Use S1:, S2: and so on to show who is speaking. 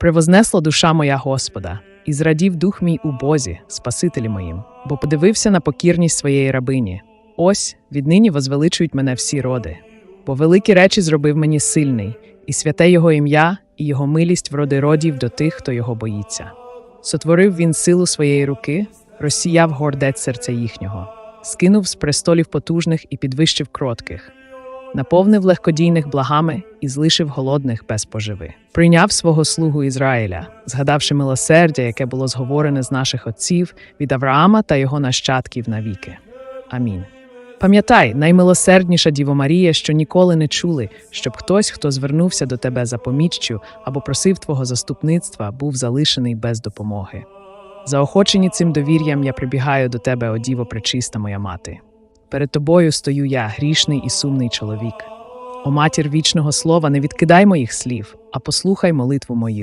S1: Превознесла душа моя Господа, і зрадів дух мій у Бозі, Спасителі моїм, бо подивився на покірність своєї рабині. Ось віднині возвеличують мене всі роди. Бо великі речі зробив мені сильний, і святе його ім'я, і його милість в роди родів до тих, хто його боїться. Сотворив він силу своєї руки, розсіяв гордець серця їхнього, скинув з престолів потужних і підвищив кротких, наповнив легкодійних благами і злишив голодних без поживи. Прийняв свого слугу Ізраїля, згадавши милосердя, яке було зговорене з наших отців від Авраама та його нащадків навіки. Амінь. Пам'ятай, наймилосердніша Діво Марія, що ніколи не чули, щоб хтось, хто звернувся до тебе за поміччю або просив твого заступництва, був залишений без допомоги. Заохочені цим довір'ям я прибігаю до тебе, о Діво пречиста моя мати. Перед тобою стою я, грішний і сумний чоловік. О матір вічного слова, не відкидай моїх слів, а послухай молитву мою.